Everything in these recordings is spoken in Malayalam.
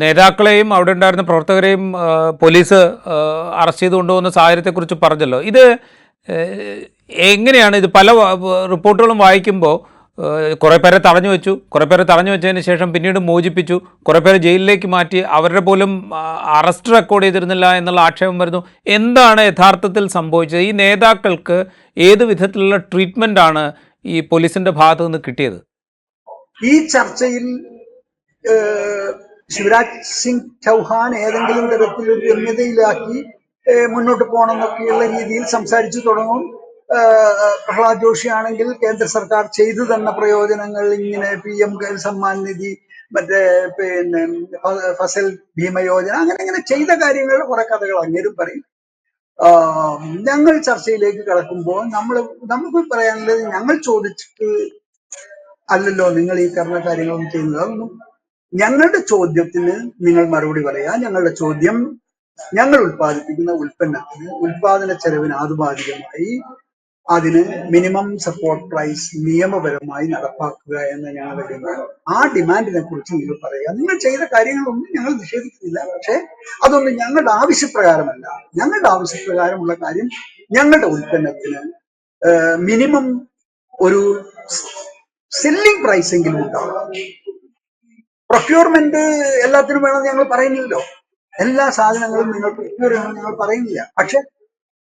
നേതാക്കളെയും അവിടെ ഉണ്ടായിരുന്ന പ്രവർത്തകരെയും പോലീസ് അറസ്റ്റ് ചെയ്ത് കൊണ്ടുപോകുന്ന സാഹചര്യത്തെക്കുറിച്ച് പറഞ്ഞല്ലോ. ഇത് എങ്ങനെയാണ് ഇത് പല റിപ്പോർട്ടുകളും വായിക്കുമ്പോൾ കുറേ പേരെ തടഞ്ഞു വെച്ചു. കുറേ പേരെ തടഞ്ഞു വെച്ചതിന് ശേഷം പിന്നീട് മോചിപ്പിച്ചു. കുറേ പേരെ ജയിലിലേക്ക് മാറ്റി. അവരുടെ പോലും അറസ്റ്റ് റെക്കോർഡ് ചെയ്തിരുന്നില്ല എന്നുള്ള ആക്ഷേപം വരുന്നു. എന്താണ് യഥാർത്ഥത്തിൽ സംഭവിച്ചത്? ഈ നേതാക്കൾക്ക് ഏത് വിധത്തിലുള്ള ട്രീറ്റ്മെന്റ് ആണ് ഈ പോലീസിന്റെ ഭാഗത്തു നിന്ന് കിട്ടിയത്? ഈ ചർച്ചയിൽ ശിവരാജ് സിംഗ് ചൗഹാൻ ഏതെങ്കിലും തരത്തിൽ ഒരു രമ്യതയിലാക്കി മുന്നോട്ട് പോകണം എന്നൊക്കെയുള്ള രീതിയിൽ സംസാരിച്ചു തുടങ്ങും. പ്രഹ്ലാദ് ജോഷി ആണെങ്കിൽ കേന്ദ്ര സർക്കാർ ചെയ്തു തന്ന പ്രയോജനങ്ങൾ ഇങ്ങനെ പി എം സമ്മാൻ നിധി മറ്റേ പിന്നെ ഫസൽ ഭീമ യോജന അങ്ങനെ ഇങ്ങനെ ചെയ്ത കാര്യങ്ങൾ കുറെ കഥകൾ അങ്ങേരും പറയും. ഞങ്ങൾ ചർച്ചയിലേക്ക് കടക്കുമ്പോൾ നമ്മൾ നമുക്ക് പറയാനുള്ളത് ഞങ്ങൾ ചോദിച്ചിട്ട് അല്ലല്ലോ നിങ്ങൾ ഈ കർണ കാര്യങ്ങളൊന്നും ചെയ്യുന്നത്. അതൊന്നും ഞങ്ങളുടെ ചോദ്യത്തിന് നിങ്ങൾ മറുപടി പറയാ. ഞങ്ങളുടെ ചോദ്യം ഞങ്ങൾ ഉൽപ്പാദിപ്പിക്കുന്ന ഉൽപ്പന്നത്തിന് ഉൽപാദന ചെലവിന് ആനുപാതികമായി അതിന് മിനിമം സപ്പോർട്ട് പ്രൈസ് നിയമപരമായി നടപ്പാക്കുക എന്ന ഞങ്ങളുടെ ഡിമാൻഡ് ആ ഡിമാൻഡിനെ കുറിച്ച് നിങ്ങൾ പറയുക നിങ്ങൾ ചെയ്ത കാര്യങ്ങളൊന്നും ഞങ്ങൾ നിഷേധിക്കുന്നില്ല. പക്ഷെ അതൊന്നും ഞങ്ങളുടെ ആവശ്യപ്രകാരമല്ല. ഞങ്ങളുടെ ആവശ്യപ്രകാരമുള്ള കാര്യം ഞങ്ങളുടെ ഉൽപ്പന്നത്തിന് മിനിമം ഒരു സെല്ലിംഗ് പ്രൈസ് എങ്കിലും ഉണ്ടാവും പ്രൊക്യൂർമെന്റ് എല്ലാത്തിനും വേണമെന്ന് ഞങ്ങൾ പറയുന്നില്ലല്ലോ. എല്ലാ സാധനങ്ങളും നിങ്ങൾ പ്രൊക്യൂർ ചെയ്യണമെന്ന് ഞങ്ങൾ പറയുന്നില്ല. പക്ഷെ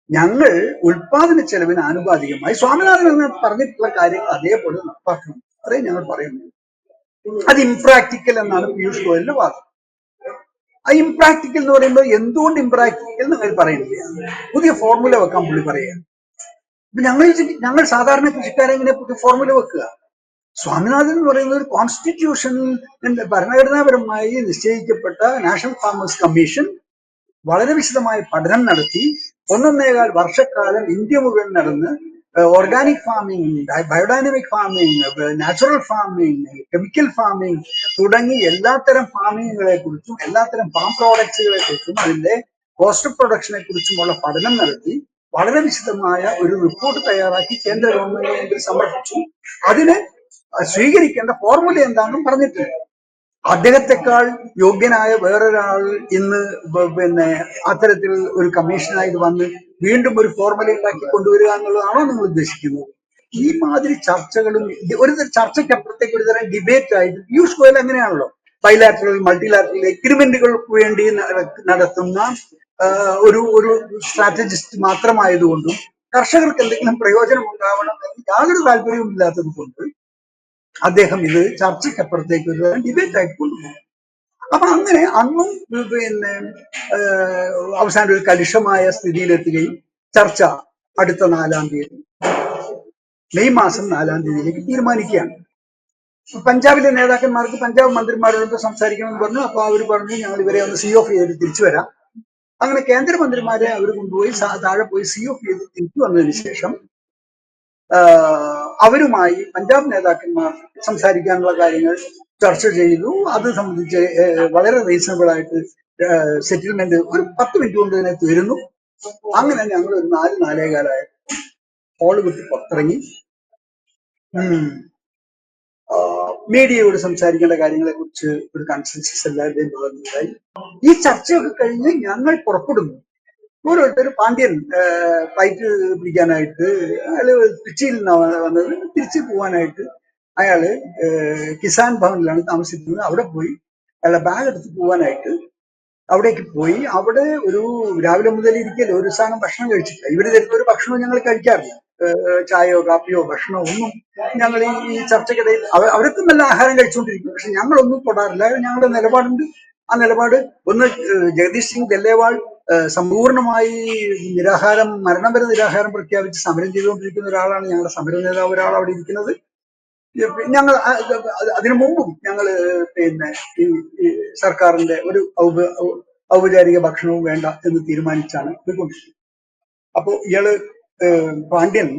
ഞങ്ങൾ ഉൽപാദന ചെലവിന് ആനുപാതികമായി സ്വാമിനാഥൻ പറഞ്ഞിട്ടുള്ള കാര്യങ്ങൾ അതേപോലെ നടപ്പാക്കണം. അത്രയും ഞങ്ങൾ പറയുന്നു അത് ഇംപ്രാക്ടിക്കൽ എന്നാണ് പീയൂഷ് ഗോയലിന്റെ വാദം. ആ ഇംപ്രാക്ടിക്കൽ എന്ന് പറയുമ്പോൾ എന്തുകൊണ്ട് ഇംപ്രാക്ടിക്കൽ നിങ്ങൾ പറയുന്നില്ല. പുതിയ ഫോർമുല വെക്കാൻ പുള്ളി പറയുക ഞങ്ങൾ ഞങ്ങൾ സാധാരണ കൃഷിക്കാരെങ്ങനെ പുതിയ ഫോർമുല വെക്കുക. സ്വാമിനാഥൻ എന്ന് പറയുന്നത് ഒരു കോൺസ്റ്റിറ്റ്യൂഷനിൽ ഭരണഘടനാപരമായി നിശ്ചയിക്കപ്പെട്ട നാഷണൽ ഫാമേഴ്സ് കമ്മീഷൻ വളരെ വിശദമായ പഠനം നടത്തി. ഒന്നൊന്നേകാൽ വർഷക്കാലം ഇന്ത്യ മുഴുവൻ നടന്ന് organic farming biodynamic farming natural farming chemical farming തുടങ്ങി എല്ലാത്തരം ഫാമിങ്ങുകളെ കുറിച്ചും എല്ലാത്തരം ഫാം പ്രോഡക്ട്സുകളെ കുറിച്ചും അതിന്റെ കോസ്റ്റ് പ്രൊഡക്ഷനെ കുറിച്ചുമുള്ള പഠനം നടത്തി. വളരെ വിശദമായ ഒരു റിപ്പോർട്ട് തയ്യാറാക്കി കേന്ദ്ര ഗവൺമെന്റിന് സമർപ്പിച്ചു. അതിന് സ്വീകരിക്കേണ്ട ഫോർമുല എന്താണെന്നും പറഞ്ഞിട്ടില്ല. അദ്ദേഹത്തെക്കാൾ യോഗ്യനായ വേറൊരാൾ ഇന്ന് പിന്നെ അത്തരത്തിൽ ഒരു കമ്മീഷനായിട്ട് വന്ന് വീണ്ടും ഒരു ഫോർമുല ഉണ്ടാക്കി കൊണ്ടുവരിക എന്നുള്ളതാണോ നിങ്ങൾ ഉദ്ദേശിക്കുന്നത്? ഈ മാതിരി ചർച്ചകളും ഒരു ചർച്ചയ്ക്ക് അപ്പുറത്തേക്ക് ഒരു തരം ഡിബേറ്റ് ആയിട്ട് പീയൂഷ് ഗോയൽ അങ്ങനെയാണല്ലോ ബൈലാറ്ററൽ മൾട്ടിലാറ്ററൽ എഗ്രിമെന്റുകൾക്ക് വേണ്ടി നടത്തുന്ന ഒരു ഒരു സ്ട്രാറ്റജിസ്റ്റ് മാത്രമായതുകൊണ്ടും കർഷകർക്ക് എന്തെങ്കിലും പ്രയോജനം ഉണ്ടാവണം എന്ന് യാതൊരു താല്പര്യവും ഇല്ലാത്തത് കൊണ്ട് അദ്ദേഹം ഇത് ചർച്ചയ്ക്കപ്പുറത്തേക്ക് ഒരു ഡിബേറ്റ് ആയിട്ട് കൊണ്ടുപോകും. അപ്പൊ അങ്ങനെ അന്നും പിന്നെ അവസാന ഒരു കലുഷമായ സ്ഥിതിയിലെത്തുകയും ചർച്ച അടുത്ത നാലാം തീയതി മെയ് മാസം നാലാം തീയതിയിലേക്ക് തീരുമാനിക്കുകയാണ്. പഞ്ചാബിലെ നേതാക്കന്മാർക്ക് പഞ്ചാബ് മന്ത്രിമാരോട് സംസാരിക്കണമെന്ന് പറഞ്ഞു. അപ്പൊ അവർ പറഞ്ഞു ഞങ്ങൾ ഇവരെ ഒന്ന് സി ഓഫ് ചെയ്ത് തിരിച്ചു വരാം. അങ്ങനെ കേന്ദ്രമന്ത്രിമാരെ അവർ കൊണ്ടുപോയി താഴെ പോയി സി ഓഫ് ചെയ്ത് തിരിച്ചു വന്നതിന് ശേഷം അവരുമായി പഞ്ചാബ് നേതാക്കന്മാർ സംസാരിക്കാനുള്ള കാര്യങ്ങൾ ചർച്ച ചെയ്തു. അത് സംബന്ധിച്ച് വളരെ റീസണബിൾ ആയിട്ട് സെറ്റിൽമെന്റ് ഒരു പത്ത് മിനിറ്റ് കൊണ്ട് തന്നെ തീരുന്നു. അങ്ങനെ ഞങ്ങൾ ഒരു നാല് നാലേകാലായി ഹോൾ വിട്ട് പുറത്തിറങ്ങി മീഡിയയോട് സംസാരിക്കേണ്ട കാര്യങ്ങളെ കുറിച്ച് ഒരു കൺസെൻസസ് എല്ലാവരുടെയും ഭാഗത്തുണ്ടായി ഈ ചർച്ചയൊക്കെ കഴിഞ്ഞ് ഞങ്ങൾ പുറപ്പെടുന്നു. ഓരോരുത്തർ പാണ്ഡ്യൻ ഫ്ലൈറ്റ് പിടിക്കാനായിട്ട് അയാൾ ട്രിച്ചിയിൽ നിന്നാണ് വന്നത് തിരിച്ചു പോകാനായിട്ട് അയാൾ കിസാൻ ഭവനിലാണ് താമസിക്കുന്നത്. അവിടെ പോയി അയാളുടെ ബാഗ് എടുത്ത് പോകാനായിട്ട് അവിടേക്ക് പോയി. അവിടെ ഒരു രാവിലെ മുതൽ ഇരിക്കൽ ഒരു സാധനം ഭക്ഷണം കഴിച്ചിട്ടില്ല. ഇവർ തരുന്ന ഒരു ഭക്ഷണവും ഞങ്ങൾ കഴിക്കാറില്ല. ചായയോ കാപ്പിയോ ഭക്ഷണമോ ഒന്നും ഞങ്ങൾ ഈ ചർച്ചക്കിടയിൽ അവ- അവരൊക്കെ നല്ല ആഹാരം കഴിച്ചുകൊണ്ടിരിക്കും. പക്ഷെ ഞങ്ങളൊന്നും തൊടാറില്ല. ഞങ്ങളുടെ നിലപാടുണ്ട്. ആ നിലപാട് ഒന്ന് ജഗദീഷ് സിംഗ് ഗല്ലേവാൾ ഏഹ് സമ്പൂർണമായി നിരാഹാരം മരണം വരെ നിരാഹാരം പ്രഖ്യാപിച്ച് സമരം ചെയ്തുകൊണ്ടിരിക്കുന്ന ഒരാളാണ് ഞങ്ങളുടെ സമര നേതാവ് ഒരാൾ അവിടെ ഇരിക്കുന്നത്. ഞങ്ങൾ അതിനു മുമ്പും ഞങ്ങൾ പിന്നെ ഈ സർക്കാരിന്റെ ഒരു ഔപചാരിക ഭക്ഷണവും വേണ്ട എന്ന് തീരുമാനിച്ചാണ് പോയിക്കൊണ്ടിരിക്കുന്നത് അപ്പോ ഇയാൾ പാണ്ഡ്യൻ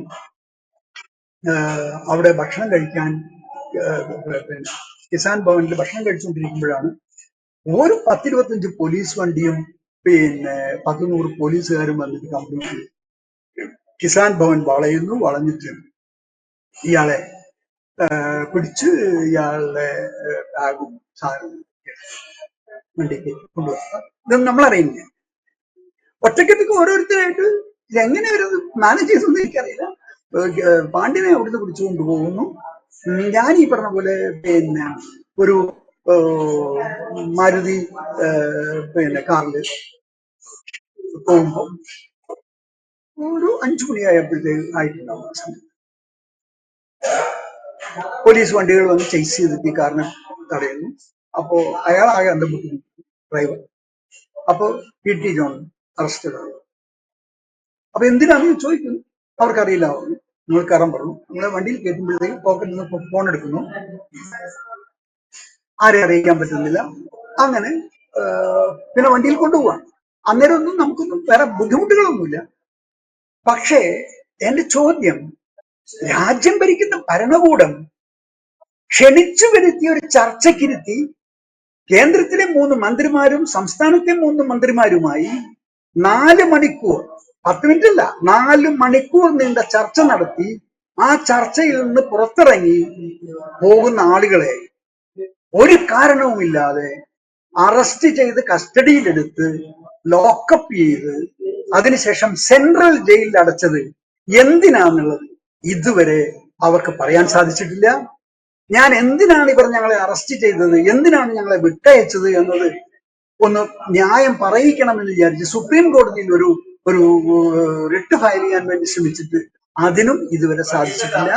അവിടെ ഭക്ഷണം കഴിക്കാൻ പിന്നെ കിസാൻ ഭവനിൽ ഭക്ഷണം കഴിച്ചുകൊണ്ടിരിക്കുമ്പോഴാണ് ഒരു പത്തിരുപത്തഞ്ച് പോലീസ് വണ്ടിയും പിന്നെ പത്ത് നൂറ് പോലീസുകാരും വന്നിട്ട് കംപ്ലീറ്റ് കിസാൻ ഭവൻ വളയുന്നു വളഞ്ഞിട്ട് ഇയാളെ പിടിച്ച് ഇയാളുടെ ബാഗും സാധനവും വണ്ടിക്ക് കൊണ്ടുപോകുക ഇതൊന്നും നമ്മളറിയില്ല ഒറ്റക്കെട്ടിക്ക് ഓരോരുത്തരായിട്ട് ഇതെങ്ങനെ ഒരു മാനേജ് ചെയ്തെന്ന് എനിക്കറിയില്ല. പാണ്ഡ്യനെ അവിടുന്ന് പിടിച്ചു കൊണ്ടുപോകുന്നു ഞാൻ ഈ പറഞ്ഞ പോലെ പിന്നെ ഒരു മാരുതി പിന്നെ കാറിൽ പോകുമ്പോൾ ഒരു അഞ്ചു മണിയായപ്പോഴത്തേക്ക് ആയിട്ടുണ്ടാവും സമയം പോലീസ് വണ്ടികൾ വന്ന് ചേസ് ചെയ്തിട്ട് കാരണം തടയുന്നു. അപ്പോ അയാൾ അന്തം ഡ്രൈവർ അപ്പോ പി ടി ജോൺ അറസ്റ്റഡ് ആണ്. അപ്പൊ എന്തിനാണെന്ന് ചോദിക്കുന്നു അവർക്കറിയില്ല. നിങ്ങൾ കയറാൻ പറഞ്ഞു. നമ്മളെ വണ്ടിയിൽ കയറ്റുമ്പോഴത്തേക്ക് പോക്കറ്റിൽ നിന്ന് ഫോൺ എടുക്കുന്നു. ആരെ അറിയിക്കാൻ പറ്റുന്നില്ല. അങ്ങനെ പിന്നെ വണ്ടിയിൽ കൊണ്ടുപോവാം അന്നേരം ഒന്നും നമുക്കൊന്നും വേറെ ബുദ്ധിമുട്ടുകളൊന്നുമില്ല. പക്ഷേ എന്റെ ചോദ്യം രാജ്യം ഭരിക്കുന്ന ഭരണകൂടം ക്ഷണിച്ചു വരുത്തിയ ഒരു ചർച്ചയ്ക്കിരുത്തി കേന്ദ്രത്തിലെ മൂന്ന് മന്ത്രിമാരും സംസ്ഥാനത്തെ മൂന്ന് മന്ത്രിമാരുമായി നാല് മണിക്കൂർ പത്ത് മിനിറ്റ് അല്ല നാല് മണിക്കൂർ നീണ്ട ചർച്ച നടത്തി ആ ചർച്ചയിൽ നിന്ന് പുറത്തിറങ്ങി പോകുന്ന ആളുകളെ ഒരു കാരണവുമില്ലാതെ അറസ്റ്റ് ചെയ്ത് കസ്റ്റഡിയിലെടുത്ത് ലോക്കപ്പ് ചെയ്ത് അതിനുശേഷം സെൻട്രൽ ജയിലിൽ അടച്ചത് എന്തിനാന്നുള്ളത് ഇതുവരെ അവർക്ക് പറയാൻ സാധിച്ചിട്ടില്ല. ഞാൻ എന്തിനാണ് ഇവർ ഞങ്ങളെ അറസ്റ്റ് ചെയ്തത്? എന്തിനാണ് ഞങ്ങളെ വിട്ടയച്ചത് എന്നത് ഒന്ന് ന്യായം പറയിക്കണമെന്ന് വിചാരിച്ച് സുപ്രീം കോടതിയിൽ ഒരു ഒരു റിട്ട് ഫയൽ ചെയ്യാൻ വേണ്ടി ശ്രമിച്ചിട്ട് അതിനും ഇതുവരെ സാധിച്ചിട്ടില്ല.